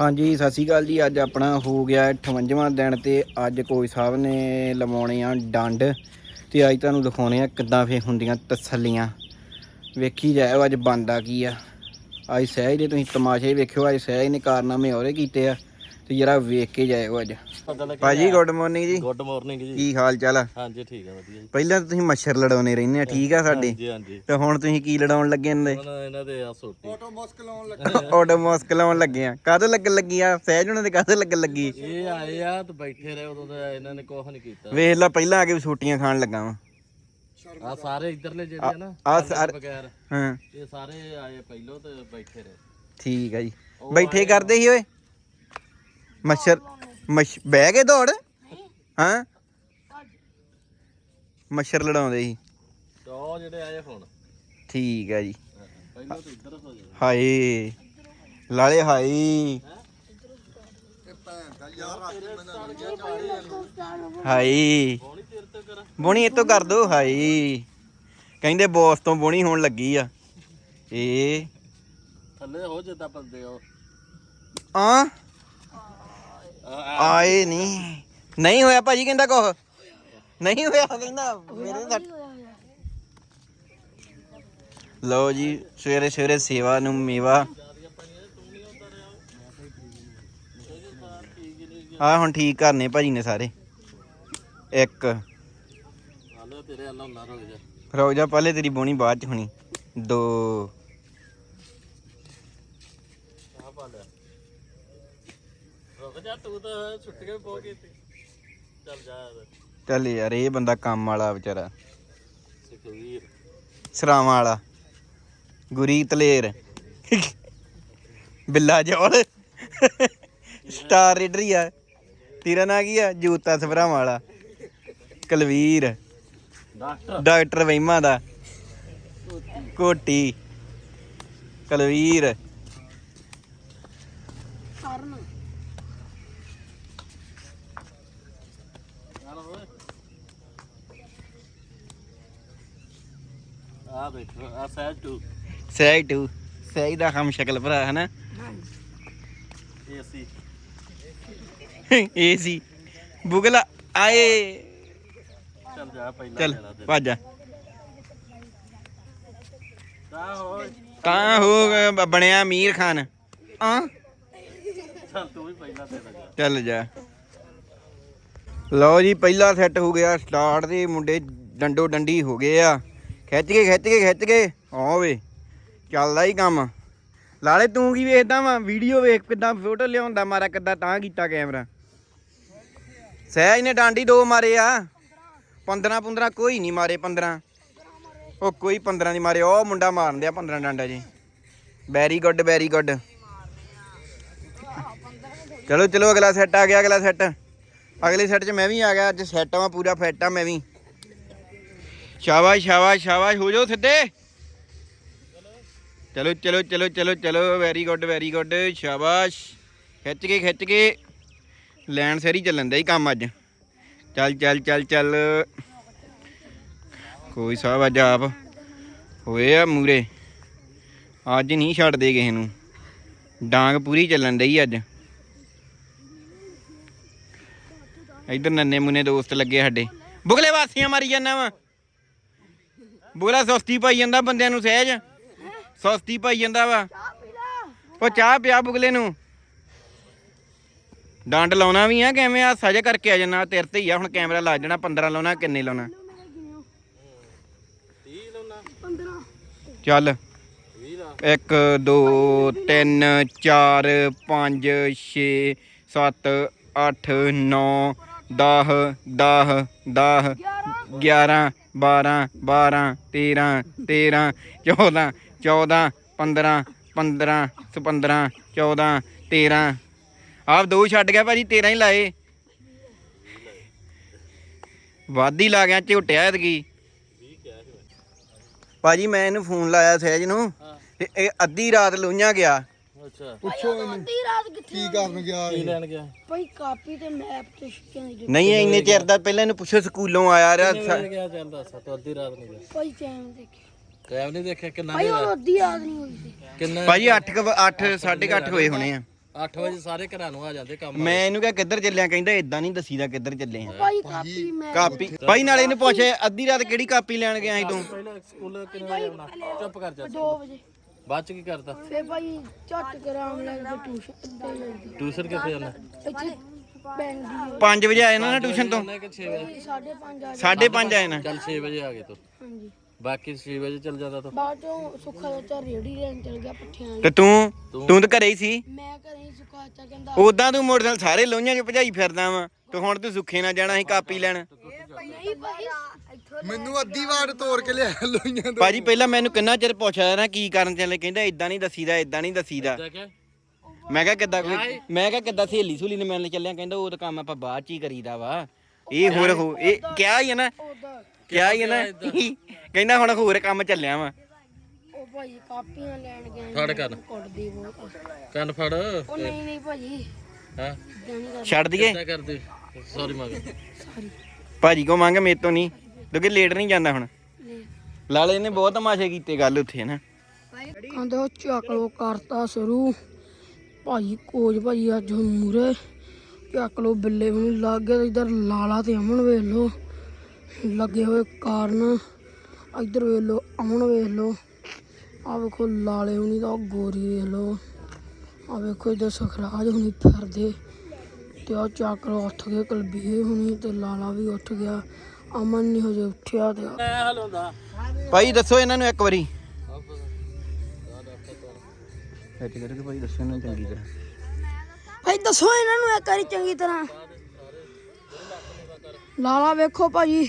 ਹਾਂਜੀ, ਸਤਿ ਸ਼੍ਰੀ ਅਕਾਲ ਜੀ। ਅੱਜ ਆਪਣਾ ਹੋ ਗਿਆ 58ਵਾਂ ਦਿਨ ਤੇ ਅੱਜ ਕੋਈ ਸਾਹਿਬ ਨੇ ਲਵਾਉਣੇ ਆ ਡੰਡ ਤੇ ਅੱਜ ਤੁਹਾਨੂੰ ਦਿਖਾਉਣੇ ਆ ਕਿੱਦਾਂ ਫੇ ਹੁੰਦੀਆਂ ਤਸੱਲੀਆਂ। ਵੇਖੀ ਜਾਇਓ ਅੱਜ ਬੰਦਾ ਕੀ ਆ। ਅੱਜ ਸਹਿਜ ਦੇ ਤੁਸੀਂ ਤਮਾਸ਼ੇ ਵੇਖਿਓ, ਅੱਜ ਸਹਿਜ ਨੇ ਕਾਰਨਾਮੇ ਹੋਰੇ ਕੀਤੇ ਆ। ਤੇ ਜਰਾ ਵੇਖ ਕੇ ਜਾਇਓ ਅੱਜ। ਭਾਜੀ ਗੁੱਡ ਮਾਰਨਿੰਗ ਜੀ। ਗੁੱਡ ਮਾਰਨਿੰਗ ਜੀ। ਕੀ ਹਾਲ ਚਾਲ ਆ? ਹਾਂਜੀ ਠੀਕ ਆ ਵਧੀਆ ਜੀ। ਪਹਿਲਾਂ ਤਾਂ ਤੁਸੀਂ ਮੱਛਰ ਲੜਾਉਣੇ ਰਹਿੰਦੇ ਆ ਠੀਕ ਆ ਸਾਡੇ? ਹਾਂਜੀ ਹਾਂਜੀ। ਤੇ ਹੁਣ ਤੁਸੀਂ ਕੀ ਲੜਾਉਣ ਲੱਗੇ ਨੇ ਹੁਣ ਇਹਨਾਂ ਦੇ ਆ ਸੋਟੀ। ਆਟੋ ਮਾਸਕ ਲਾਉਣ ਲੱਗੇ। ਆ। ਕਾਹਦੇ ਲੱਗਣ ਲੱਗੀ ਆ? ਸਹਿਜ ਉਹਨਾਂ ਦੇ ਕਾਹਦੇ ਲੱਗਣ ਲੱਗੀ? ਇਹ ਆਏ ਆ ਤੇ ਬੈਠੇ ਰਹੇ ਉਦੋਂ ਦਾ ਇਹਨਾਂ ਨੇ ਕੁਝ ਨਹੀਂ ਕੀਤਾ। ਵੇਖ ਲੈ ਪਹਿਲਾਂ ਆ ਕੇ ਛੋਟੀਆਂ ਖਾਣ ਲੱਗਾ ਵਾਂ। ਆ ਸਾਰੇ ਇਧਰਲੇ ਜਿਹੜੇ ਆ ਨਾ ਆ ਸਾਰੇ ਬਗੈਰ ਹਾਂ। ਇਹ ਸਾਰੇ ਆਏ ਪਹਿਲੋਂ ਤੇ ਬੈਠੇ ਰਹੇ। ਠੀਕ ਆ ਜੀ। ਬੈਠੇ ਕਰਦੇ ਸੀ ਓਏ? ਮੱਛਰ ਮੱਛ ਬਹਿ ਕੇ ਦੌੜ? ਹਾਂ? ਮੱਛਰ ਲੜਾਉਂਦੇ ਸੀ। ਉਹ ਜਿਹੜੇ ਆਏ ਹੁਣ। ਠੀਕ ਆ ਜੀ। ਪਹਿਲੋਂ ਤੇ ਇੱਧਰ ਹੋ ਜਾਏ ਹਾਏ ਲਾਲੇ ਹਾਏ। ਹਾਏ। ਬੋਣੀ ਇਹ ਤੋਂ ਕਰ ਦੋ ਹਾਏ। ਕਹਿੰਦੇ ਬੌਸ ਤੋਂ ਬੋਣੀ ਹੋਣ ਲੱਗੀ ਆ। ਏ ਥੱਲੇ ਹੋ ਜਿੱਦਾਂ ਬੰਦੇ ਹੋ? ਆ ਆਏ ਨਹੀਂ ਨਹੀਂ ਹੋਇਆ ਭਾਜੀ ਕਹਿੰਦਾ ਕੁਛ। ਨਹੀਂ ਹੋਇਆ ਕਹਿੰਦਾ ਮੇਰੇ ਤਾਂ ਲਓ ਜੀ ਸਵੇਰੇ ਸਵੇਰੇ ਸੇਵਾ ਨੂੰ ਮੇਵਾ। ਆ ਹੁਣ ਠੀਕ ਕਰਨੇ ਭਾਜੀ ਨੇ ਸਾਰੇ। ਇੱਕ। ਹਾਲੇ ਤੇਰੇ ਅੱਲਾ ਨਾ ਰੁਕ ਜਾ ਰੁਕ ਜਾ ਪਹਿਲੇ ਤੇਰੀ ਬੋਣੀ ਬਾਅਦ ਚ ਹੋਣੀ। ਦੋ ਆ ਪਾ ਲਿਆ ਰੁਕ ਜਾ ਤੂੰ ਤਾਂ ਛੁੱਟੀਆਂ ਪੋ ਗਈ ਤੇ ਚੱਲ ਜਾ ਯਾਰ। ਚੱਲ ਯਾਰ ਇਹ ਬੰਦਾ ਕੰਮ ਵਾਲਾ ਵਿਚਾਰਾ। ਸੁਖਵੀਰ ਸਰਾਵਾਂ ਵਾਲਾ। ਗੁਰੀ ਤਲੇਰ ਬਿੱਲਾ ਜੋਲ ਸਟਾਰ ਰੀਡਰ ਹੀ ਆ। ਤੇਰਾ ਨਾਂ ਕੀ ਆ ਜੂਤਾ ਸਭਰਾਵਾਂ ਵਾਲਾ। ਕਲਵੀਰ। ਡਾਕਟਰ। ਡਾਕਟਰ ਵਹਿਮਾ ਦਾ। ਕੋਟੀ। ਕਲਵੀਰ ਚੱਲ ਓਏ ਆ ਸਹੀ ਦਾ ਹਮ ਸ਼ਕਲ ਭਰਾ ਹਨਾ? ਏਸੀ ਏ ਸੀ। ਬੁਗਲਾ ਆਏ। ਚੱਲ ਜਾ ਪਹਿਲਾਂ ਚੱਲ ਲੈਣਾ ਤੇ ਭੱਜ ਜਾ। ਤਾਂ ਹੋਏ ਤਾਂ ਹੋ ਗਿਆ ਬ- ਬਣਿਆ ਅਮੀਰ ਖਾਨ। ਆ? ਚੱਲ ਤੂੰ ਵੀ ਪਹਿਲਾਂ ਤੇ ਲੱਗਾ ਚੱਲ ਜਾ। ਲਓ ਜੀ ਪਹਿਲਾ ਸੈੱਟ ਹੋ ਗਿਆ ਸਟਾਰਟ ਦੇ ਮੁੰਡੇ ਡੰਡੋ ਡੰਡੀ ਹੋ ਗਏ ਆ। ਖਿੱਚ ਕੇ ਖਿੱਚ ਕੇ ਖਿੱਚ ਕੇ। ਆ ਵੇ, ਚੱਲਦਾ ਹੀ ਕੰਮ। ਲਾਲੇ, ਤੂੰ ਕੀ ਵੇਖਦਾ ਵਾ? ਵੀਡੀਓ ਵੇਖ ਕਿੱਦਾਂ ਫੋਟੋ ਲਿਆਉਂਦਾ ਮਾਰਾ ਕਿੱਦਾਂ ਤਾਂ ਕੀਤਾ ਕੈਮਰਾ। ਸਹਿਜ ਨੇ ਡਾਂਡੀ ਦੋ ਮਾਰੇ ਆ। 15 15 ਕੋਈ ਨਹੀਂ ਮਾਰੇ 15 ਉਹ ਕੋਈ 15 ਨਹੀਂ ਮਾਰੇ, ਉਹ ਮੁੰਡਾ ਮਾਰਨ ਦਿਆ 15 ਡਾਂਡਾ ਜੀ। ਵੈਰੀ ਗੁੱਡ ਵੈਰੀ ਗੁੱਡ ਚਲੋ ਚਲੋ, ਅਗਲਾ ਸੈੱਟ ਆ ਗਿਆ, ਅਗਲਾ ਸੈੱਟ ਅਗਲੇ ਸੈੱਟ 'ਚ ਮੈਂ ਵੀ ਆ ਗਿਆ, ਅੱਜ ਸੈੱਟ ਆ ਪੂਰਾ ਫਿੱਟ ਆ ਮੈਂ ਵੀ। ਸ਼ਾਬਾਸ਼ ਸ਼ਾਬਾਸ਼ ਸ਼ਾਬਾਸ਼, ਹੋ ਜਾਓ ਸਿੱਧੇ। ਚਲੋ ਚਲੋ ਚਲੋ ਚਲੋ ਚਲੋ ਵੈਰੀ ਗੁੱਡ ਵੈਰੀ ਗੁੱਡ ਸ਼ਾਬਾਸ਼। ਖਿੱਚ ਕੇ ਖਿੱਚ ਕੇ। ਲੈਣ ਸੈਰੀ ਚੱਲਣ ਦਾ ਹੀ ਕੰਮ ਅੱਜ। ਚੱਲ ਚੱਲ ਚੱਲ ਚੱਲ। ਕੋਈ ਸਾਹਿਬ ਅੱਜ ਆਪ ਹੋਏ ਆ ਮੂਰੇ। ਅੱਜ ਨਹੀਂ ਛੱਡਦੇ ਕਿਸੇ ਨੂੰ। ਡਾਂਗ ਪੂਰੀ ਚੱਲਣ ਡਈ ਅੱਜ। ਇਧਰ ਨੰਨੇ ਮੁੰਨੇ ਦੋਸਤ ਲੱਗੇ ਸਾਡੇ। ਬੁਗਲੇ ਵਾਸੀਆਂ ਮਾਰੀ ਜਾਂਦਾ ਵਾ। ਬੁਗਲਾ ਸਸਤੀ ਪਾਈ ਜਾਂਦਾ ਬੰਦਿਆਂ ਨੂੰ ਸਹਿਜ। ਸਸਤੀ ਪਾਈ ਜਾਂਦਾ ਵਾ। ਉਹ ਚਾਹ ਪਿਆ ਬੁਗਲੇ ਨੂੰ। ਡੰਡ ਲਾਉਣਾ ਵੀ ਆ, ਕਿਵੇਂ ਆ? ਸਜਾ ਕਰਕੇ ਆ ਜਾਣਾ। ਤੇਰੇ ਤੇ ਹੀ ਆ, ਹੁਣ ਕੈਮਰਾ ਲਾ ਜਾਣਾ 15 ਲਾਉਣਾ, ਕਿੰਨੇ ਲਾਉਣਾ? 30 ਲਾਉਣਾ ਚੱਲ। 20 ਦਾ 1 2 3 4 5 6 7 8 9 10 10 10 11 12 12 13 13 14 14 15 15 15 14 13 ਆਪ ਦੋ ਛੱਡ ਗਿਆ ਭਾਜੀ 13 ਹੀ ਲਾਏ। ਵਾਦੀ ਲਾ ਗਿਆ, ਝੁੱਟਿਆ ਐਤਕੀ। ਭਾਜੀ, ਮੈਂ ਇਹਨੂੰ ਫੋਨ ਲਾਇਆ ਸਹਿਜ ਨੂੰ, ਤੇ ਇਹ ਅੱਧੀ ਰਾਤ ਲੁਈਆਂ ਗਿਆ। ਅੱਛਾ। ਪੁੱਛੋ ਇਹਨੂੰ। ਅੱਧੀ ਰਾਤ ਕਿੱਥੇ ਕੀ ਕਰਨ ਗਿਆ ਕੀ ਇਹ? ਲੈਣ ਗਿਆ? ਭਾਈ ਕਾਪੀ ਤੇ ਮੈਪ ਤੇ ਸ਼ਿੱਕਿਆਂ ਦੀ ਨਹੀਂ ਇਹ ਇੰਨੇ ਚਿਰ ਦਾ ਪਹਿਲਾਂ ਇਹਨੂੰ ਪੁੱਛੋ ਸਕੂਲੋਂ ਆਇਆ ਰਿਹਾ ਕਿੰਨੇ ਗਿਆ ਚੱਲ ਦੱਸ ਤੂੰ ਅੱਧੀ ਰਾਤ ਨਹੀਂ ਗਿਆ। ਭਾਈ ਟਾਈਮ ਦੇਖੇ ਟਾਈਮ ਨਹੀਂ ਦੇਖਿਆ ਕਿੰਨਾ ਭਾਈ ਉਹ ਅੱਧੀ ਰਾਤ ਨਹੀਂ ਹੋਈ ਸੀ। ਕਿੰਨਾ ਭਾਜੀ 8 8 8:30 ਹੋਏ ਹੋਣੇ ਆ। 8 ਵਜੇ ਸਾਰੇ ਘਰਾਂ ਨੂੰ ਆ ਜਾਂਦੇ ਕੰਮ ਮੈਂ ਇਹਨੂੰ ਕਿਹਾ ਕਿੱਧਰ ਚੱਲਿਆ ਕਹਿੰਦਾ ਇਦਾਂ ਨਹੀਂ ਦੱਸੀਦਾ ਕਿੱਧਰ ਚੱਲੇ ਆ। ਭਾਈ ਕਾਪੀ ਮੈਂ ਕਾਪੀ ਭਾਈ ਨਾਲੇ ਇਹਨੂੰ ਪੁੱਛ ਅੱਧੀ ਰਾਤ ਕਿਹੜੀ ਕਾਪੀ ਲੈਣ ਗਿਆ ਸੀ ਤੂੰ? ਪਹਿਲਾਂ ਸਕੂਲ ਕਿੰਨੇ ਵਜੇ ਆਉਣਾ ਚੁੱਪ ਕਰ ਜਾ 2 ਵਜੇ। ਬਾਅਦ ਚ ਕੀ ਕਰਦਾ? ਫੇ ਭਾਈ ਝੱਟ ਕਰਾਮ ਲੈ ਕੇ ਟਿਊਸ਼ਨ ਤੇ ਟਿਊਸ਼ਨ ਕਿੱਥੇ ਜਾਣਾ ਇੱਥੇ ਬੈਂਕ ਦੀ 5 ਵਜੇ ਆਏ ਨਾ ਨਾ ਟਿਊਸ਼ਨ ਤੋਂ? ਕਿ 6 ਵਜੇ? 5:30 ਆ ਗਏ। 5:30 ਆਏ ਨਾ? ਚੱਲ 6 ਵਜੇ ਆ ਗਏ ਤੂੰ। ਹਾਂਜੀ। ਬਾਕੀ 6 ਵਜੇ ਚੱਲ ਜਾਂਦਾ ਤੂੰ। ਬਾਅਦ ਚੋਂ ਸੁੱਖਾ ਚਾਚਾ ਰੇੜੀ ਲੈਣ ਚਲ ਗਿਆ ਪੱਠਿਆਂ ਤੇ ਤੂੰ ਤੂੰ? ਤਾਂ ਘਰੇ ਹੀ ਸੀ। ਮੈਂ ਘਰੇ ਹੀ ਸੁੱਖਾ ਚਾਚਾ ਕਹਿੰਦਾ ਉਦਾਂ ਤੂੰ ਮੋਟਰਸਾਈਕਲ ਸਾਰੇ ਲੋਹੀਆਂ 'ਚ ਭਜਾਈ ਫਿਰਦਾ ਵਾ। ਤੇ ਹੁਣ ਤੂੰ ਸੁੱਖੇ ਨਾਲ ਜਾਣਾ ਸੀ ਕਾਪੀ ਲੈਣ। ਨਹੀਂ ਭਾਈ ਮੈਨੂੰ ਅੱਧੀ ਵਾਰ ਤੋੜ ਕੇ ਲਿਆ ਲੋਈਆਂ ਤੋਂ। ਭਾਜੀ ਪਹਿਲਾਂ ਮੈਨੂੰ ਕਿੰਨਾ ਚਿਰ ਪੁੱਛਿਆ ਨਾ ਕੀ ਕਰਨ ਚੱਲੇ ਕਹਿੰਦਾ ਇਦਾਂ ਨਹੀਂ ਦੱਸੀਦਾ ਇਦਾਂ ਨਹੀਂ ਦੱਸੀਦਾ। ਮੈਂ ਕਿਹਾ ਕਿੱਦਾਂ ਕੋਈ ਮੈਂ ਕਿਹਾ ਕਿੱਦਾਂ ਸਹੇਲੀ ਸੁਲੀ ਨੇ ਮਿਲਣ ਚੱਲਿਆ ਕਹਿੰਦਾ ਉਹ ਤਾਂ ਕੰਮ ਆਪਾਂ ਬਾਅਦ ਚ ਹੀ ਕਰੀਦਾ ਵਾ। ਇਹ ਹੋਰ ਹੋ ਇਹ ਕਿਹਾ ਹੀ ਹੈ ਨਾ? ਕਿਹਾ ਹੀ ਹੈ ਨਾ? ਕਹਿੰਦਾ ਹੁਣ ਹੋਰ ਕੰਮ ਚੱਲਿਆ ਵਾ। ਉਹ ਭਾਈ ਕਾਪੀਆਂ ਲੈਣ ਗਏ ਫੜ ਕਰ। ਕੁੱਟਦੀ ਬਹੁਤ। ਕੰਨ ਫੜ। ਉਹ ਨਹੀਂ ਨਹੀਂ ਭਾਜੀ। ਹਾਂ? ਛੱਡ ਦਈਏ? ਕਿੱਦਾਂ ਕਰਦੇ। ਸੌਰੀ ਮੰਗ ਸਾਰੀ ਭਾਜੀ ਕੋ ਮੰਗ ਮੇਰੇ ਤੋਂ ਨਹੀਂ। ਕਿਉਂਕਿ ਲੇਟ ਨਹੀਂ ਜਾਂਦਾ ਹੁਣ। ਲਾਲੇ ਨੇ ਬਹੁਤ ਤਮਾਸ਼ੇ ਕੀਤੇ ਗੱਲ ਉੱਥੇ ਨਾ ਕਹਿੰਦੇ ਉਹ ਚੱਕ ਲੋ ਕਰਤਾ ਸ਼ੁਰੂ। ਭਾਈ ਕੋਚ ਭਾਈ ਅੱਜ ਮੂਰੇ ਚੱਕ ਲੋ ਬਿੱਲੇ ਹੁਣ ਲੱਗ ਗਿਆ ਇਧਰ ਲਾਲਾ ਤੇ ਅਮਨ ਵੇਖ ਲੋ ਲੱਗੇ ਹੋਏ ਕਾਰਨ। ਇਧਰ ਵੇਖ ਲੋ ਅਮਨ ਵੇਖ ਲੋ ਆ ਵੇਖੋ ਲਾਲੇ ਹੁਣੀ ਦਾ ਗੋਰੀ ਵੇਖ ਲੋ ਆ ਵੇਖੋ ਇਧਰ ਸਖਰਾਜ ਹੁਣੀ ਫਿਰਦੇ। ਤੇ ਆ ਚੱਕ ਲੋ ਉੱਠ ਗਏ ਕਲਬੀਏ ਹੁਣੀ ਤੇ ਲਾਲਾ ਵੀ ਉੱਠ ਗਿਆ। ਅਮਨ ਨਹੀਂ ਹਜੇ ਉੱਠਿਆ ਤੇ ਭਾਈ ਦੱਸੋ ਇਹਨਾਂ ਨੂੰ ਇੱਕ ਵਾਰੀ। ਕਰਕੇ ਭਾਈ? ਦੱਸੋ ਇਹਨਾਂ ਨੂੰ ਚੰਗੀ ਤਰ੍ਹਾਂ। ਭਾਈ ਦੱਸੋ ਇਹਨਾਂ ਨੂੰ ਇੱਕ ਵਾਰੀ ਚੰਗੀ ਤਰ੍ਹਾਂ। ਲਾਲਾ ਵੇਖੋ ਭਾਜੀ।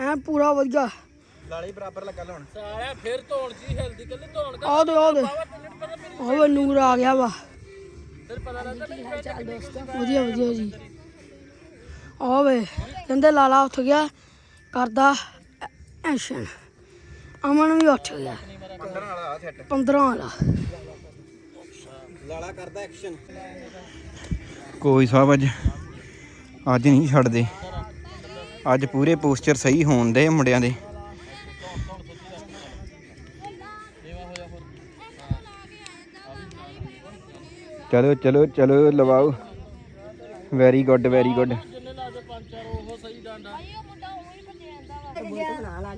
ਐ ਪੂਰਾ ਵਧੀਆ। ਲਾਲੇ ਬਰਾਬਰ ਲੱਗਾ ਹੁਣ ਸਾਲਿਆ ਫਿਰ ਧੋਣ ਜੀ ਹਿਲਦੀ ਕੱਲੀ ਧੋਣ ਕਰ। ਆਹ ਦੇ ਆਹ ਦੇ। ਉਹ ਵੇ ਨੂਰ ਆ ਗਿਆ ਵਾ। ਫਿਰ ਪਤਾ ਲੱਗਦਾ ਵਧੀਆ ਵਧੀਆ ਜੀ। ਆਹ ਵੇ ਕਹਿੰਦੇ ਲਾਲਾ ਉੱਠ ਗਿਆ। ਕਰਦਾ। ਐਕਸ਼ਨ ਅਮਨ ਵੀ ਉੱਠ ਗਿਆ। 15 ਵਾਲਾ। ਆ ਸੈੱਟ 15 ਵਾਲਾ ਲਾਲਾ ਕਰਦਾ ਐਕਸ਼ਨ ਕੋਈ ਸਾਹਿਬ ਅੱਜ ਅੱਜ ਨਹੀਂ ਛੱਡਦੇ। ਅੱਜ ਪੂਰੇ ਪੋਸਚਰ ਸਹੀ ਹੋਣ ਦੇ ਮੁੰਡਿਆਂ ਦੇ। ਚਲੋ ਚਲੋ ਚਲੋ ਲਵਾਓ। ਵੈਰੀ ਗੁੱਡ ਵੈਰੀ ਗੁੱਡ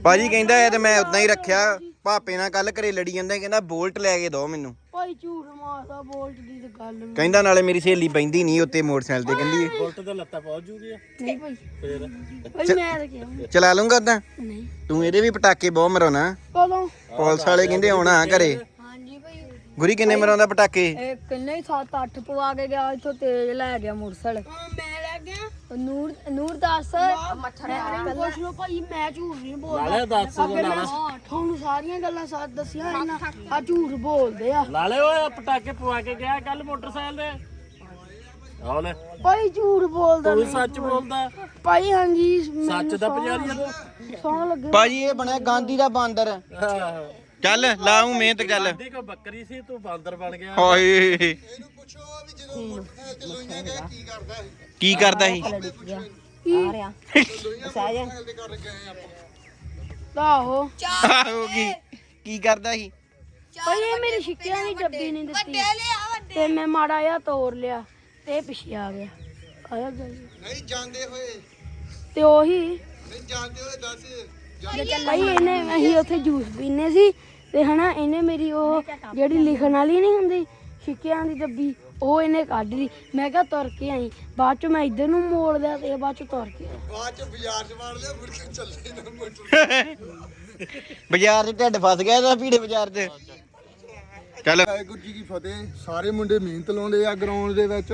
ਭਾਜੀ ਕਹਿੰਦਾ ਇਹ ਤੇ ਮੈਂ ਉਦਾਂ ਹੀ ਰੱਖਿਆ। ਭਾਪੇ ਨਾਲ ਕੱਲ ਘਰੇ ਲੜੀ ਜਾਂਦਾ ਕਹਿੰਦਾ ਬੋਲਟ ਲੈ ਕੇ ਦੋ ਮੈਨੂੰ। ਭਾਈ ਝੂਠ ਮਾਰਦਾ ਬੋਲਟ ਦੀ ਤੇ ਗੱਲ ਵੀ। ਕਹਿੰਦਾ ਨਾਲੇ ਮੇਰੀ ਸਹੇਲੀ ਬੈਂਦੀ ਨਹੀਂ ਉੱਤੇ ਮੋਟਰਸਾਈਕਲ ਤੇ ਕਹਿੰਦੀ ਬੁਲਟ ਤੇ ਲੱਤਾਂ ਪਹੁੰਚ ਜੂਗੀ ਨਹੀਂ ਭਾਈ। ਫਿਰ? ਭਾਈ ਮੈਂ ਤਾਂ ਕਿਹਾ ਚਲਾ ਲੂੰਗਾ ਉਦਾਂ ਨਹੀਂ। ਤੂੰ ਇਹਦੇ ਵੀ ਪਟਾਕੇ ਬਹੁਤ ਮਰਾਉਣਾ। ਕਦੋਂ? ਪੁਲਿਸ ਵਾਲੇ ਕਹਿੰਦੇ ਆਉਣਾ ਘਰੇ। ਹਾਂਜੀ ਭਾਈ। ਗੁਰੀ ਕਿੰਨੇ ਮਰਾਉਂਦਾ ਪਟਾਕੇ? ਇਹ ਕਿੰਨੇ 7-8 ਪਵਾ ਕੇ ਗਿਆ ਇੱਥੋਂ ਤੇਜ਼ ਲੈ ਗਿਆ ਮੁਰਸਲ ਮੈਂ ਲੈ ਗਿਆ ਨੂਰ ਨੂਰ ਦੱਸ। ਮੈਂ ਪੁੱਛ ਲਓ ਭਾਈ ਮੈਂ ਝੂਠ ਨਹੀਂ ਬੋਲਦਾ। ਲਾਲੇ ਦੱਸ ਅੱਗੇ ਮੈਂ ਤੁਹਾਨੂੰ ਸਾਰੀਆਂ ਗੱਲਾਂ ਸਾਥ ਦੱਸੀਆਂ ਇਹਨਾਂ ਆ ਝੂਠ ਬੋਲਦੇ ਆ। ਲਾਲੇ ਓਏ ਪਟਾਕੇ ਪਵਾ ਕੇ ਗਿਆ ਕੱਲ ਮੋਟਰਸਾਈਕਲ ਦੇ ਆਹ ਲੈ। ਭਾਈ ਝੂਠ ਬੋਲਦਾ ਤੂੰ ਨਹੀਂ। ਸੱਚ ਬੋਲਦਾ। ਭਾਈ ਹਾਂਜੀ ਸੱਚ ਦਾ ਪੁਜਾਰੀ ਆ ਤੂੰ ਸੌਂ ਲੱਗੇ। ਭਾਜੀ ਇਹ ਬਣਿਆ ਗਾਂਧੀ ਦਾ ਬਾਂਦਰ। ਆਹੋ। ਚੱਲ ਲਾਉ ਮਿਹਨਤ ਚੱਲ। ਦੀ ਕੋ ਬੱਕਰੀ ਸੀ ਤੂੰ ਬਾਂਦਰ ਬਣ ਗਿਆ। ਹਾਏ ਇਹਨੂੰ ਪੁੱਛੋ ਵੀ ਜਦੋਂ ਮੋਟਰਸਾਈਕਲ ਤੇ ਲੋਈਆਂ ਗਿਆ ਕੀ ਕਰਦਾ ਕੀ ਕਰਦਾ ਸੀ? ਆ ਰਿਹਾ ਸਹਿਜ ਮੋਟਰਸਾਈਕਲ ਤੇ ਕਰ ਗਏ ਆਪਾਂ ਆਹੋ। ਆਹੋ ਕੀ ਕੀ ਕਰਦਾ ਸੀ? ਇਹ ਮੇਰੀ ਸ਼ਿੱਕਿਆਂ ਦੀ ਡੱਬੀ ਨਹੀਂ ਦਿੱਤੀ। ਤੇ ਮੈਂ ਮਾੜਾ ਜਿਹਾ ਤੋੜ ਲਿਆ ਤੇ ਇਹ ਪਿੱਛੇ ਆ ਗਿਆ। ਆਇਆ ਗੱਲ ਨਹੀਂ ਜਾਂਦੇ ਹੋਏ। ਤੇ ਉਹੀ ਨਹੀਂ ਜਾਂਦੇ ਹੋਏ ਦੱਸ। ਭਾਈ ਇਹਨੇ ਅਸੀਂ ਉੱਥੇ ਜੂਸ ਪੀਨੇ ਸੀ ਤੇ ਹਨਾ ਇਹਨੇ ਮੇਰੀ ਉਹ ਜਿਹੜੀ ਲਿਖਣ ਵਾਲੀ ਨਹੀਂ ਹੁੰਦੀ ਸ਼ਿੱਕਿਆਂ ਦੀ ਡੱਬੀ ਉਹ ਇਹਨੇ ਕੱਢ ਲਈ। ਮੈਂ ਕਿਹਾ ਤੁਰ ਕੇ ਆਈ। ਬਾਅਦ ਚ ਮੈਂ ਇੱਧਰ ਨੂੰ ਮੋੜ ਲਿਆ ਤੇ ਬਾਅਦ ਚ ਤੁਰ ਕੇ ਬਾਅਦ ਚ ਬਾਜ਼ਾਰ ਚ ਵੜ ਲਿਆ ਮੁੜ ਕੇ ਚੱਲੇ ਨਾ ਮੋਟਰ। ਬਾਜ਼ਾਰ 'ਚ ਢਿੱਡ ਫਸ ਗਿਆ ਇਹਦਾ ਭੀੜੇ ਬਾਜ਼ਾਰ 'ਚ ਚੱਲ। ਵਾਹਿਗੁਰੂ ਜੀ ਕੀ ਫਤਿਹ। ਸਾਰੇ ਮੁੰਡੇ ਮਿਹਨਤ ਲਾਉਂਦੇ ਆ ਗਰਾਊਂਡ ਦੇ ਵਿੱਚ।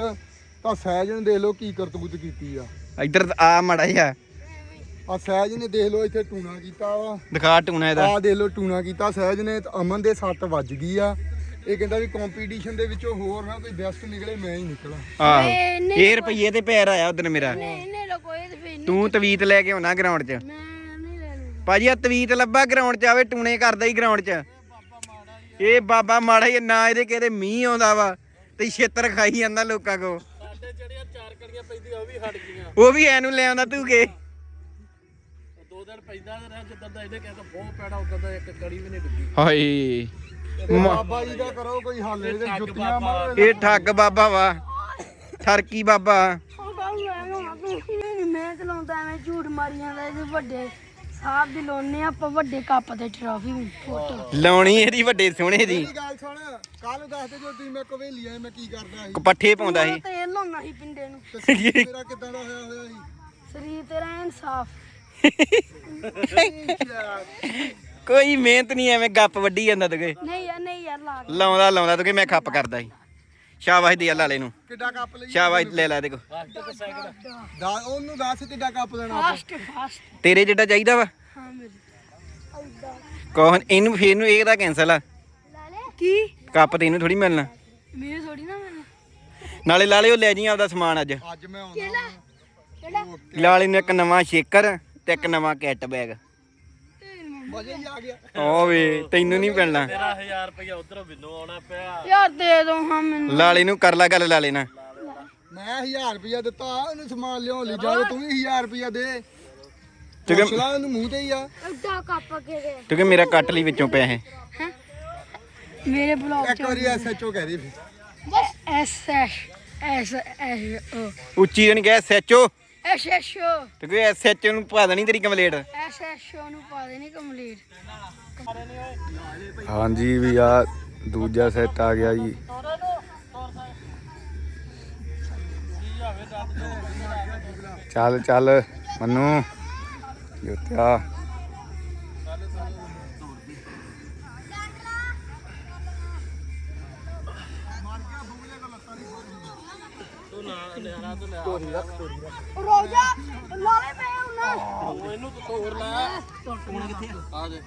ਤਾਂ ਸਹਿਜ ਨੇ ਦੇਖ ਲਓ ਕੀ ਕਰਤੂਤ ਕੀਤੀ ਆ। ਇੱਧਰ ਆ ਮੜਾ ਜਾ ਆ ਸਹਿਜ ਨੇ ਦੇਖ ਲਓ ਇੱਥੇ ਟੂਣਾ ਕੀਤਾ ਵਾ। ਦਿਖਾ ਟੂਣਾ ਇਹਦਾ। ਆ ਦੇਖ ਲਓ ਟੂਣਾ ਕੀਤਾ ਸਹਿਜ ਨੇ। ਤੇ ਅਮਨ ਦੇ ਸੱਟ ਵੱਜ ਗਈ ਆ। ਇਹ ਕਹਿੰਦਾ ਵੀ ਕੰਪੀਟੀਸ਼ਨ ਦੇ ਵਿੱਚੋਂ ਹੋਰ ਨਾ ਕੋਈ ਬੈਸਟ ਨਿਕਲੇ ਮੈਂ ਹੀ ਨਿਕਲਾਂ। ਆਹੋ। ਇਹ ਰੁਪਈਏ ਤੇ ਪੈਰ ਆਇਆ ਉਧਰ ਮੇਰਾ। ਇਹਨੇ ਲੋਕੋਏ ਤੇ ਫੇਰ ਤੂੰ ਤਵੀਤ ਲੈ ਕੇ ਆਉਣਾ ਗਰਾਊਂਡ 'ਚ। ਮੈਂ ਨਹੀਂ ਲੈ ਲੂ ਭਾਜੀ ਆ ਤਵੀਤ ਲੱਭਾ ਗਰਾਊਂਡ 'ਚ ਆਵੇ ਟੂਣੇ ਕਰਦਾ ਹੀ ਗਰਾਊਂਡ 'ਚ। ਇਹ ਬਾਬਾ ਮਾੜਾ ਹੀ ਆ, ਨਾ ਇਹਦੇ ਕਿਤੇ ਮੀਂਹ ਆਉਂਦਾ ਵਾ ਤੇ ਛੇਤਰ ਖਾਈ ਜਾਂਦਾ ਲੋਕਾਂ ਕੋ ਸਾਡੇ ਜਿਹੜੀਆਂ ਚਾਰ ਕੜੀਆਂ ਪੈਂਦੀਆਂ ਉਹ ਵੀ ਹਟ ਗਈਆਂ। ਉਹ ਵੀ ਐਨੂੰ ਲੈ ਆਉਂਦਾ ਤੂੰ ਕੇ। ਦੋ ਦਿਨ ਪੈਂਦਾ ਰਿਹਾ ਜਿੱਦਾਂ ਦਾ ਇਹਨੇ ਕਹਿੰਦਾ ਬਹੁਤ ਪੈੜਾ ਉਦੋਂ ਦਾ ਇੱਕ ਕੜੀ ਵੀ ਨਹੀਂ ਡੁੱਬੀ ਹਾਏ। ਬਾਬਾ ਜੀ ਦਾ ਕਰੋ ਕੋਈ ਹੱਲ ਇਹਦੇ ਜੁੱਤੀਆਂ ਮਾਰੋ ਇਹ ਠੱਗ ਬਾਬਾ ਵਾ। ਠਰਕੀ ਬਾਬਾ। ਮੈਂ ਚਲਾਉਂਦਾ ਐਵੇਂ ਝੂਠ ਮਾਰੀ ਜਾਂਦਾ ਇਹ ਵੱਡੇ ਸਾਹਿਬ ਦੀ ਲੋਨੇ ਆਪਾਂ ਵੱਡੇ ਕੱਪ ਤੇ ਟਰਾਫੀ ਫੋਟੋ ਲਾਉਣੀ ਇਹਦੀ ਵੱਡੇ ਸੋਹਣੇ ਦੀ। ਮੇਰੀ ਗੱਲ ਸੁਣ ਕੱਲ ਦੱਸ ਦੇ ਜੋ ਤੁਸੀਂ ਮੈਂ ਕਵੇਲੀ ਆਏ ਮੈਂ ਕੀ ਕਰਦਾ ਸੀ? ਪੱਠੇ ਪਾਉਂਦਾ ਸੀ। ਤੇਲ ਲਾਉਣਾ ਸੀ ਪਿੰਡੇ ਨੂੰ। ਤੇ ਸਰੀਰ ਮੇਰਾ ਕਿਦਾਂ ਦਾ ਹੋਇਆ ਹੋਇਆ ਸੀ? ਸਰੀਰ ਤੇਰਾ ਇਨਸਾਫ। ਕੋਈ ਮਿਹਨਤ ਨਹੀਂ ਐਵੇਂ ਗੱਪ ਵੱਢੀ ਜਾਂਦਾ ਤੂੰ ਨਹੀਂ ਯਾਰ ਨਹੀਂ ਯਾਰ ਲਾ। ਲਾਉਂਦਾ ਲਾਉਂਦਾ ਤੂੰ ਮੈਂ ਖੱਪ ਕਰਦਾ ਸੀ। ਸ਼ਾਬਾਸ਼ ਦੀ ਅੱਲਾ ਲੈ ਨੂੰ ਕਿੱਡਾ ਕੱਪ ਲਈ ਸ਼ਾਬਾਸ਼ ਲੈ ਲੈ ਦੇਖੋ ਦਾ ਉਹਨੂੰ ਦੱਸ ਕਿੱਡਾ ਕੱਪ ਦੇਣਾ ਆਪਾਂ। Fast fast. ਤੇਰੇ ਜਿੱਡਾ ਚਾਹੀਦਾ ਵਾ? ਹਾਂ ਮੇਰੀ। ਕੋਹਨ ਇਹਨੂੰ ਫੇਰ ਨੂੰ ਇਹਦਾ ਕੈਂਸਲ ਆ। ਕੀ? ਕੱਪ ਤੇ ਇਹਨੂੰ ਥੋੜੀ ਮਿਲਣਾ। ਮੇਰੇ ਥੋੜੀ ਨਾ ਮੈਨੂੰ ਨਾਲੇ ਲਾਲੇ ਉਹ ਲੈ ਜੀ ਆਪਦਾ ਸਮਾਨ ਅੱਜ। ਅੱਜ ਮੈਂ ਆਉਣਾ ਕਿਹੜਾ? ਲਾਲੇ ਨੂੰ ਇੱਕ ਨਵਾਂ ਸ਼ੇਕਰ ਤੇ ਇੱਕ ਨਵਾਂ ਕਿੱਟ ਬੈਗ। ਮਜ਼ੇ ਹੀ ਆ ਗਿਆ। ਓਏ ਤੈਨੂੰ ਨਹੀਂ ਮਿਲਣਾ। ਤੇਰਾ 1000 ਰੁਪਇਆ ਉਧਰੋਂ ਮੈਨੂੰ ਆਉਣਾ ਪਿਆ। ਯਾਰ ਦੇ ਦੋ ਹਾਂ ਮੈਨੂੰ। ਲਾਲੇ ਨੂੰ ਕਰ ਲਾ ਗੱਲ ਲਾਲੇ ਨਾਲ। ਮੈਂ 1000 ਰੁਪਇਆ ਦਿੱਤਾ ਉਹਨੂੰ ਸਮਾਨ ਲਿਆਉਣ ਲਈ ਜਾ ਤੂੰ ਵੀ 1000 ਰੁਪਇਆ ਦੇ। ਕਿਉਂਕਿ ਪੁੱਛ ਲਾ ਉਹਨੂੰ ਮੂੰਹ ਤੇ ਹੀ ਆ। ਐਡਾ ਕੱਪ ਕੇ ਦੇ। ਕਿਉਂਕਿ ਮੇਰਾ ਕੱਟ ਲਈ ਵਿੱਚੋਂ ਪੈਸੇ ਮੇਰੇ ਬਲੌਗ ਇੱਕ ਵਾਰੀ ਐਸਐਚਓ ਕਹਿ ਫਿਰ। ਬਸ S S S S O ਉੱਚੀ ਨਹੀਂ ਗਿਆ ਐਸਐਚਓ ਐਸ ਐਸ ਓ। ਤੇ ਕੋਈ ਐਸਐਚਓ ਨੂੰ ਪਾ ਦੇਣੀ ਤੇਰੀ ਕੰਪਲੇਟ? ਐਸ ਐਸ ਓ ਨੂੰ ਪਾ ਦੇਣੀ ਕੰਪਲੀਟ। ਹਾਂਜੀ ਵੀ ਆ ਦੂਜਾ ਸੈੱਟ ਆ ਗਿਆ ਜੀ। ਚੱਲ ਚੱਲ ਮੰਨੂ। ਜੁੱਤਿਆ। ਰੋਜਾ ਲਾਲੇ ਪਏ ਉਹਨਾਂ ਇਹਨੂੰ ਤੂੰ ਤੋੜ ਲੈ। ਆ? ਦੇ।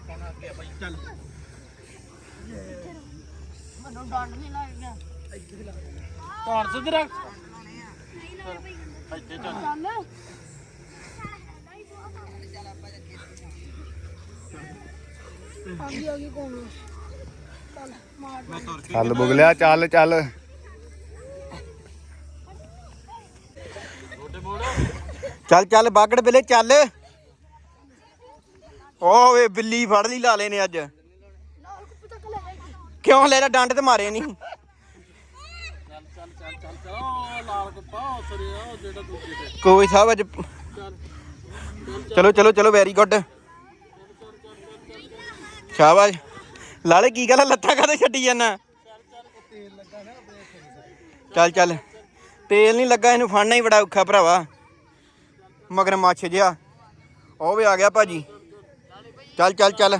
ਮੈਨੂੰ ਡੰਡ ਨਹੀਂ ਲੱਗਦਾ ਧੌਣ ਸਿੱਧ ਰੱਖ ਇੱਥੇ ਚੱਲ। ਚੱਲ। ਆਗੀ ਆਗੀ ਕੋਣ ਚੱਲ ਮਾਰ। ਚੱਲ ਬੁਗਲਿਆ ਚੱਲ ਚੱਲ। ਚੱਲ ਚੱਲ ਬਾਗੜ ਬਿਲੇ ਚੱਲ। ਓਏ ਬਿੱਲੀ ਫੜ ਲਈ ਲਾਲੇ ਨੇ ਅੱਜ। ਕਿਉਂ ਲੈ ਲੈ ਡੰਡ ਤੇ ਮਾਰੇ ਨਹੀਂ ਕੋਈ ਸਾਹਿਬ ਅੱਜ ਚਲੋ ਚਲੋ ਚਲੋ ਵੈਰੀ ਗੁੱਡ ਸ਼ਾਬਾਸ਼। ਲਾਲੇ ਕੀ ਗੱਲ ਆ, ਲੱਤਾਂ ਕਾਹਦੇ ਛੱਡੀ ਜਾਂਦਾ ਚੱਲ ਚੱਲ। ਤੇਲ ਨਹੀਂ ਲੱਗਾ ਇਹਨੂੰ ਫੜਨਾ ਹੀ ਬੜਾ ਔਖਾ ਭਰਾਵਾ। ਮਗਰ ਮੱਛ ਜਿਆ ਉਹ ਵੀ ਆ ਗਿਆ ਭਾਜੀ। ਚੱਲ ਚੱਲ ਚੱਲ।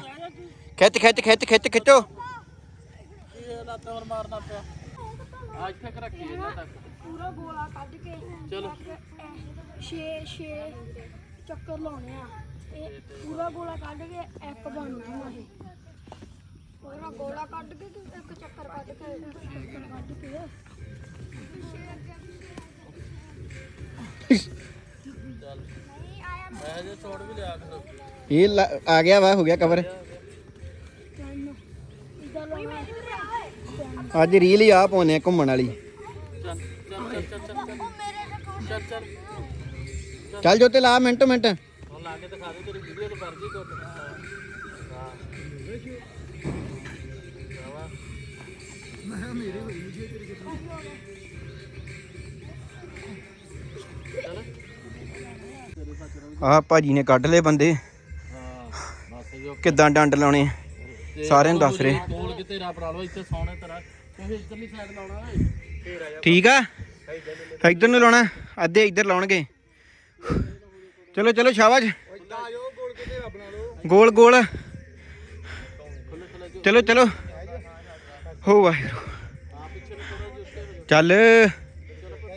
ਖਿੱਚ ਖਿੱਚ ਖਿੱਚ ਖਿੱਚ ਖਿੱਚੋ। ਇਹ ਲੱਤ ਹੋਰ ਮਾਰਨਾ ਪਿਆ ਆ ਇੱਥੇ ਕੁ ਰੱਖੀ ਇਹਨਾਂ ਤੱਕ ਪੂਰਾ ਗੋਲਾ ਕੱਢ ਕੇ ਚਲੋ। 6 6 ਚੱਕਰ ਲਾਉਣੇ ਆ। ਇਹ ਪੂਰਾ ਗੋਲਾ ਕੱਢ ਕੇ ਇੱਕ ਬਣਨਾ ਇਹ। ਪੂਰਾ ਗੋਲਾ ਕੱਢ ਕੇ ਤੇ ਇੱਕ ਚੱਕਰ ਕੱਢ ਕੇ ਇੱਕ ਚੱਕਰ ਕੱਢ ਕੇ। ਇਹ ਆ ਗਿਆ ਵਾ ਹੋ ਗਿਆ ਕਵਰ ਅੱਜ ਰੀਲ ਹੀ ਆ ਪਾਉਨੇ ਆ ਘੁੰਮਣ ਵਾਲੀ। ਚੱਲ ਜੋ ਤੇ ਲਾ ਮਿੰਟ ਮਿੰਟ। ਆਹ ਭਾਜੀ ਨੇ ਕੱਢ ਲਏ ਬੰਦੇ। ਕਿੱਦਾਂ ਡੰਡ ਲਾਉਣੇ ਸਾਰਿਆਂ ਨੂੰ ਦੱਸ ਰਹੇ। ਕੋਲ ਕਿ ਤੇਰਾ ਬਣਾ ਲਓ ਇੱਥੇ ਸੌਣੇ ਤੇਰਾ ਤੁਸੀਂ ਇੱਧਰਲੀ ਸਾਈਡ ਲਾਉਣਾ ਓਏ ਠੀਕ ਆ? ਇੱਧਰ ਨੂੰ ਲਾਉਣਾ, ਅੱਧੇ ਇੱਧਰ ਲਾਉਣਗੇ। ਚਲੋ ਚਲੋ, ਸ਼ਾਬਾਸ਼। ਗੋਲ ਗੋਲ। ਚਲੋ ਚਲੋ। ਹੋ ਵਾਹਿਗੁਰੂ। ਚੱਲ।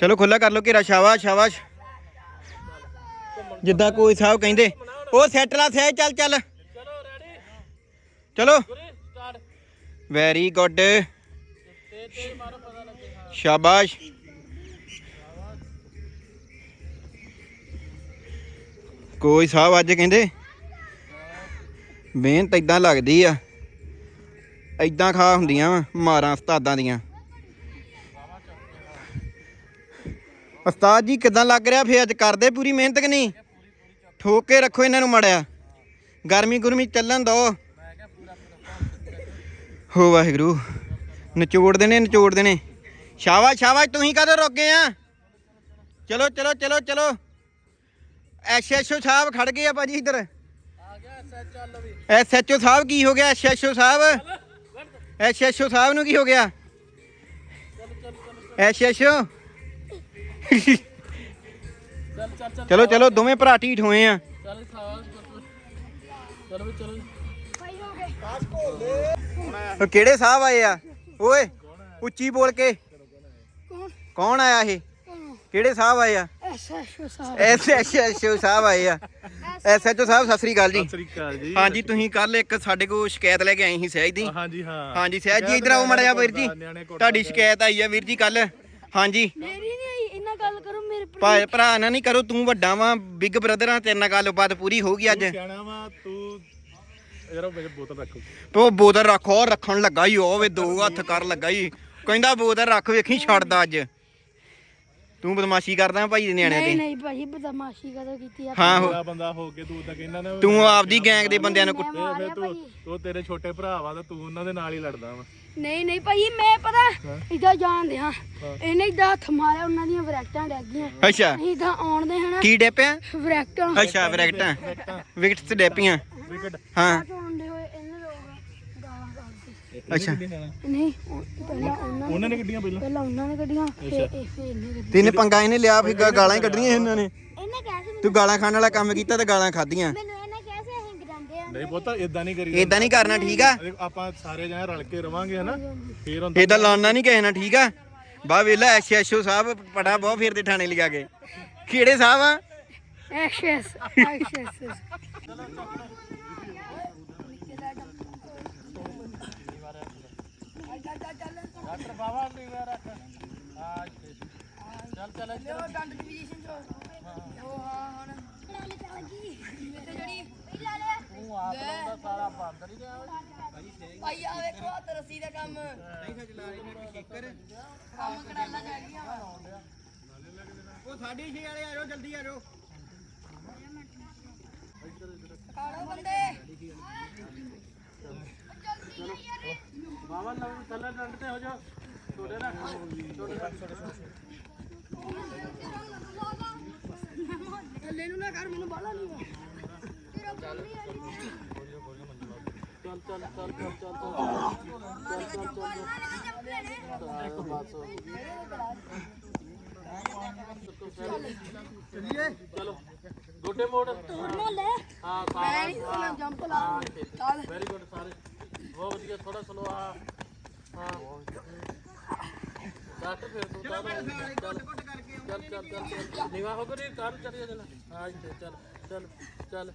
ਚਲੋ ਖੁੱਲਾ ਕਰ ਲੋ ਘੇਰਾ। ਸ਼ਾਬਾਸ਼ ਸ਼ਾਬਾਸ਼। ਜਿੱਦਾਂ ਕੋਈ ਸਾਹਿਬ ਕਹਿੰਦੇ ਉਹ ਸੈਟ ਲਾ ਸਹਿ ਚੱਲ ਚੱਲ। ਚਲੋ ਵੈਰੀ ਗੁੱਡ ਸ਼ਾਬਾਸ਼। ਕੋਈ ਸਾਹਿਬ ਅੱਜ ਕਹਿੰਦੇ ਮਿਹਨਤ ਇਦਾਂ ਲੱਗਦੀ ਆ ਇਦਾਂ ਖਾ ਹੁੰਦੀਆਂ ਵਾ ਮਾਰਾਂ ਉਸਤਾਦਾਂ ਦੀਆਂ। ਉਸਤਾਦ ਜੀ ਕਿਦਾਂ ਲੱਗ ਰਿਹਾ? ਫੇਰ ਅੱਜ ਕਰਦੇ ਪੂਰੀ ਮਿਹਨਤ ਕਿ ਨਹੀਂ? ਠੋਕ ਕੇ ਰੱਖੋ ਇਹਨਾਂ ਨੂੰ ਮੜਿਆ ਗਰਮੀ ਗੁਰਮੀ ਚੱਲਣ ਦੋ। ਹੋ ਵਾਹਿਗੁਰੂ, ਨਿਚੋੜ ਦੇਣੇ ਨਿਚੋੜ ਦੇਣੇ। ਸ਼ਾਬਾਸ਼ ਸ਼ਾਬਾਸ਼, ਤੁਸੀਂ ਕਦੋਂ ਰੁਕ ਆ? ਚਲੋ ਚਲੋ ਚਲੋ ਚਲੋ। ਐਸਐਚਓ ਸਾਹਿਬ ਖੜ ਗਏ ਆ ਭਾਜੀ ਇੱਧਰ। ਆ ਗਿਆ ਸੱਚ ਚੱਲ ਐਸਐਚਓ ਸਾਹਿਬ ਕੀ ਹੋ ਗਿਆ? ਐਸਐਚਓ ਸਾਹਿਬ? ਐਸਐਚਓ ਸਾਹਿਬ ਨੂੰ ਕੀ ਹੋ ਗਿਆ? ਐਸਐਚਓ ਚੱਲ ਚੱਲ ਦੋਵੇਂ ਭਰਾ ਢੀਠ ਹੋਏ ਆ। ਚੱਲ ਸਾਹ ਚਲ ਵੀ ਚਲੋ ਉਹ ਕਿਹੜੇ ਸਾਹਿਬ ਆਏ ਆ? ਓਏ ਉੱਚੀ ਬੋਲ ਕੇ। ਕੌਣ? ਕੌਣ ਆਇਆ ਇਹ? ਕਿਹੜੇ ਸਾਹਿਬ ਆਏ ਆ? ਐਸਐਚਓ ਸਾਹਿਬ। ਆਏ ਆ। ਐਸਐਚਓ ਸਾਹਿਬ ਸਤਿ ਸ੍ਰੀ ਅਕਾਲ ਜੀ। ਸ੍ਰੀ ਅਕਾਲ ਜੀ ਹਾਂਜੀ ਤੁਸੀਂ ਕੱਲ ਇੱਕ ਸਾਡੇ ਕੋਲ ਸ਼ਿਕਾਇਤ ਲੈ ਕੇ ਆਏ ਸੀ ਸਹਿਜ ਦੀ। ਹਾਂਜੀ ਹਾਂ। ਹਾਂਜੀ ਸਹਿਜ ਜੀ ਇਧਰ ਆਓ ਮੜਾ ਜਾ ਵੀਰ ਜੀ। ਤੁਹਾਡੀ ਸ਼ਿਕਾਇਤ ਆਈ ਆ ਵੀਰ ਜੀ ਕੱਲ ਹਾਂਜੀ ਮੇਰੀ ਨਹੀਂ ਗੱਲ ਕਰੋ ਮੇਰੇ ਭਰਾ- ਭਰਾ ਨਾ ਨਹੀਂ ਕਰੋ ਤੂੰ ਵੱਡਾ ਵਾ ਬਿਗ ਬ੍ਰਦਰ ਆ ਤੇਰੇ ਨਾਲ ਗੱਲਬਾਤ ਪੂਰੀ ਹੋਊਗੀ ਅੱਜ। ਸਿਆਣਾ ਵਾ ਤੂੰ ਯਾਰ ਮੇਰੇ ਬੋਤਲ ਰੱਖੋ। ਉਹ ਬੋਤਲ ਰੱਖੋ ਰੱਖਣ ਲੱਗਾ ਹੀ ਉਹ ਵੇ ਦੋ ਹੱਥ ਕਰ ਲੱਗਾ ਹੀ ਕਹਿੰਦਾ ਬੋਤਲ ਰੱਖ ਵੇਖੀ ਛੱਡਦਾ ਅੱਜ। ਤੂੰ ਬਦਮਾਸ਼ੀ ਕਰਦਾ ਭਾਈ ਦੇ ਨਿਆਣਿਆਂ ਨਹੀਂ ਤੇ? ਨਹੀਂ ਭਾਜੀ ਬਦਮਾਸ਼ੀ ਕਦੋਂ ਕੀਤੀ ਆ? ਹਾਂ ਹੋ ਬੜਾ ਬੰਦਾ ਹੋ ਕੇ ਤੂੰ ਤਾਂ ਕਹਿੰਦਾ ਨਾ ਤੂੰ ਆਪਦੀ ਗੈਂਗ ਦੇ ਬੰਦਿਆਂ ਨੂੰ ਕੁੱਟ ਤੂੰ ਤੂੰ ਤੇਰੇ ਛੋਟੇ ਭਰਾ ਵਾ ਤਾਂ ਤੂੰ ਉਹਨਾਂ ਦੇ ਨਾਲ ਹੀ ਲੜਦਾ ਵਾ। ਨਹੀਂ ਨਹੀਂ ਭਾਜੀ ਮੈਂ ਪਤਾ ਇਦਾਂ ਜਾਣਦੇ ਹਾਂ। ਇਹਨੇ ਇਦਾਂ ਹੱਥ ਮਾਰਿਆ ਉਹਨਾਂ ਦੀਆਂ ਵਰੈਕਟਾਂ ਡੱਗ ਗਈਆਂ। ਅੱਛਾ। ਅਸੀਂ ਇਦਾਂ ਆਉਣਦੇ ਹਨਾ ਕੀ ਡੇਪਿਆ? ਵਰੈਕਟਾਂ। ਅੱਛਾ ਵਿਕਟਾਂ ਵਿਕਟਸ ਡੇਪੀਆਂ। ਵਿਕਟ। ਹਾਂ। ਅੱਛਾ। ਨਹੀਂ ਉਹ- ਪਹਿਲਾਂ ਉਹਨਾਂ ਉਹਨਾਂ ਨੇ ਗੱਡੀਆਂ ਪਹਿਲਾਂ? ਪਹਿਲਾਂ ਉਹਨਾਂ ਨੇ ਕੱਢੀਆਂ ਫਿਰ ਇਹ ਫਿਰ ਇਹਨੇ ਕੱਢੀਆਂ। ਤੈਨੇ ਪੰਗਾ ਇਹਨੇ ਲਿਆ ਫਿਰ ਗਾ- ਗਾਲਾਂ ਹੀ ਕੱਢਣੀਆਂ ਇਹਨਾਂ ਨੇ। ਇਹਨੇ ਕਿਹਾ ਸੀ ਤੂੰ ਗਾਲਾਂ ਖਾਣ ਵਾਲਾ ਕੰਮ ਕੀਤਾ ਤੇ ਗਾਲਾਂ ਖਾਧੀਆਂ। ਮੈਨੂੰ ਇਹਨੇ ਕਿਹਾ ਸੀ ਅਸੀਂ ਗਰਾਂਦੇ ਆ ਨਹੀਂ ਪੁੱਤ ਇਦਾਂ ਨਹੀਂ ਕਰੀ ਇਦਾਂ ਨਹੀਂ ਕਰਨਾ ਠੀਕ ਆ? ਆਪਾਂ ਸਾਰੇ ਜਣੇ ਰਲ ਕੇ ਰਵਾਂਗੇ ਹਨਾ? ਫੇਰ ਹੁਣ ਇਦਾਂ ਲਾਉਣਾ ਨਹੀਂ ਕਿਸੇ ਨਾਲ ਠੀਕ ਆ? ਬਾ ਵੇਲਾ ਐਸਐਸਓ ਸਾਹਿਬ ਪਟਾ ਬਹੁਤ ਫੇਰਦੇ ਥਾਣੇ ਲਿਜਾ ਕੇ। ਕਿਹੜੇ ਸਾਹਿਬ ਆ? ਐਕਸੈਸ ਐਕਸੈਸ ਡਾਕਟਰ ਬਾਬਾ ਨਹੀਂ ਵਾ ਰੱਖ। ਹਾਂ ਇੱਥੇ। ਚੱਲ ਚੱਲ ਇੱਧਰ। ਤੂੰ ਆਪ ਲਾਉਂਦਾ ਸਾਰਾ ਬੰਦ ਨਹੀਂ ਗਿਆ ਭਾਈ ਆ ਵੇਖੋ ਹੱਥ ਰੱਸੀ ਦਾ ਕੰਮ। ਉਹ ਸਾਡੀ ਛੇ ਵਾਲੇ ਆ ਜਾਓ ਜਲਦੀ ਆ ਜਾਓ ਕਾੜੋ ਬੰਦੇ ਥੱਲੇ ਡੰਡ ਤੇ ਹੋ ਜਾ। ਛੋਟੇ ਰੱਖ। ਥੱਲੇ ਨੂੰ ਨਾ ਕਰ ਮੈਨੂੰ ਬਾਲਾ ਨਹੀਂ ਚੱਲ ਚੱਲ ਚੱਲ ਚੱਲ ਚੱਲ ਚੱਲ। ਇੱਕ ਬਸ ਚਲੋ ਗੋਡੇ ਮੋੜ। ਹਾਂ ਸਾਰਾ। ਮੈਂ ਜੰਪ ਲਾ। ਚੱਲ। ਵੈਰੀ ਗੁੱਡ ਸਾਰੇ। ਬਹੁਤ ਵਧੀਆ ਥੋੜਾ ਸਲੋ ਆ। ਹਾਂ ਡਾਕਟਰ ਫਿਰ ਤੂੰ ਤਾਂ ਚੱਲ ਚੱਲ ਚੱਲ ਚੱਲ ਚੱਲ ਨਿਵਾ ਹੋ ਗਈ ਕਾਰ ਚੜੀ ਚੱਲ ਹਾਂ ਇੱਥੇ ਚੱਲ ਚੱਲ ਚੱਲ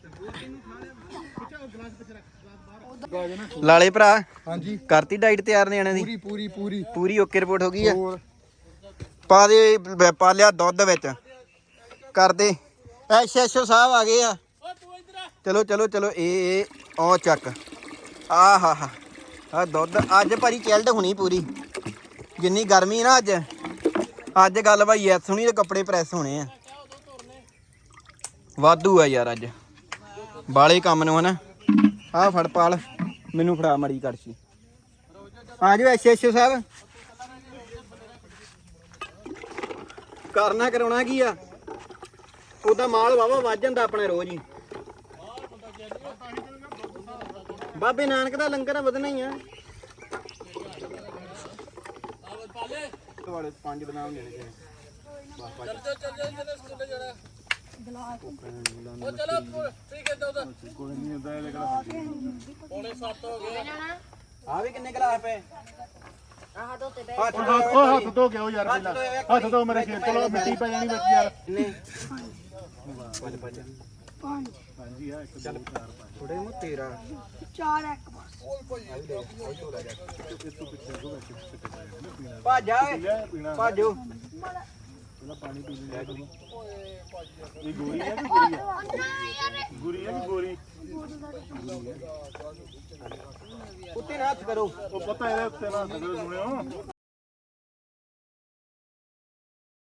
ਲਾਲੇ ਭਰਾ ਹਾਂਜੀ। ਕਰਤੀ ਡਾਈਟ ਤਿਆਰ ਨੇ ਆਣੇ ਦੀ? ਪੂਰੀ ਪੂਰੀ ਪੂਰੀ। ਪੂਰੀ ਓਕੇ ਰਿਪੋਰਟ ਹੋ ਗਈ ਆ? ਹੋਰ। ਪਾ ਦੇ ਬ- ਪਾ ਲਿਆ ਦੁੱਧ ਵਿੱਚ। ਕਰ ਦੇ। ਐਸਐਸਓ ਸਾਹਿਬ ਆ ਗਏ ਆ। ਚਲੋ ਚਲੋ ਚਲੋ ਇਹ ਇਹ ਉਹ ਚੱਕ। ਆ ਹਾ ਹਾ। ਆ ਦੁੱਧ, ਅੱਜ ਭਾਜੀ ਚਿਲਡ ਹੋਣੀ ਪੂਰੀ। ਜਿੰਨੀ ਗਰਮੀ ਨਾ ਅੱਜ ਅੱਜ ਗੱਲ ਭਾਈ ਐ ਸੁਣੀ ਤੇ ਕੱਪੜੇ ਪ੍ਰੈਸ ਹੋਣੇ ਆ। ਵਾਧੂ ਆ ਯਾਰ ਅੱਜ। ਬਾਲੇ ਕੰਮ ਨੂੰ ਹਨਾ। ਆ ਫੜ ਪਾਲ, ਮੈਨੂੰ ਫੜਾ ਮੜੀ ਕਰਸੀ ਆ ਜਾਓ ਐਸਐਸਓ ਸਾਹਿਬ। ਕਰਨਾ ਕਰਾਉਣਾ ਕੀ ਆ? ਉਹਦਾ ਮਾਲ ਵਾਵਾ ਵੱਜ ਜਾਂਦਾ ਆਪਣੇ ਰੋਜ਼ ਹੀ। ਬਾਬੇ ਨਾਨਕ ਦਾ ਲੰਗਰ ਆ ਵਧਣਾ ਹੀ ਆ। ਤੁਹਾਡੇ ਪੰਜ ਬਨਾਮ ਲੈਣੇ ਚਾਹੀਦੇ ਚੱਲ ਚੱਲ ਚੱਲ ਚੱਲ ਚੱਲ ਸਕੂਲੇ ਜਾਣਾ ਉਹ ਚਲੋ ਪੁ- ਠੀਕ ਹੈ ਦਾਦਾ ਕੋਈ ਨਹੀਂ ਹੁੰਦਾ ਇਹਦੇ ਕੋਲ ਪੌਣੇ 7 ਹੋ ਗਏ। ਆ ਵੀ ਕਿੰਨੇ ਗਲਾਸ ਪਏ? ਆਹ ਦੋ ਤੇ ਹੱਥ ਉਹ ਹੱਥ ਧੋ। ਕੇ ਆਓ ਯਾਰ ਹੱਥ ਧੋ ਮੇਰੇ ਸਿਰ ਚਲੋ ਮਿੱਟੀ ਪੈ ਜਾਣੀ ਵਿੱਚ ਯਾਰ। ਨੇ ਪੰਜ ਪੰਜ। ਪੰਜ। ਥੋੜੇ ਮੋ ਤੇਰਾ। ਚਾਰ ਇੱਕ ਬਸ। ਭੱਜ ਆ ਭਾਜੋ ਇਹ ਗੋਰੀ ਹੈ ਕਿ ਗੋਰੀ ਹੈ ਗੋਰੀ ਹੈ ਕਿ ਗੋਰੀ? ਉੱਤੇ ਨਾ ਹੱਥ ਕਰੋ। ਉਹ ਪਤਾ ਇਹਦੇ ਉੱਤੇ ਨਾ ਸੁਣਿਓ।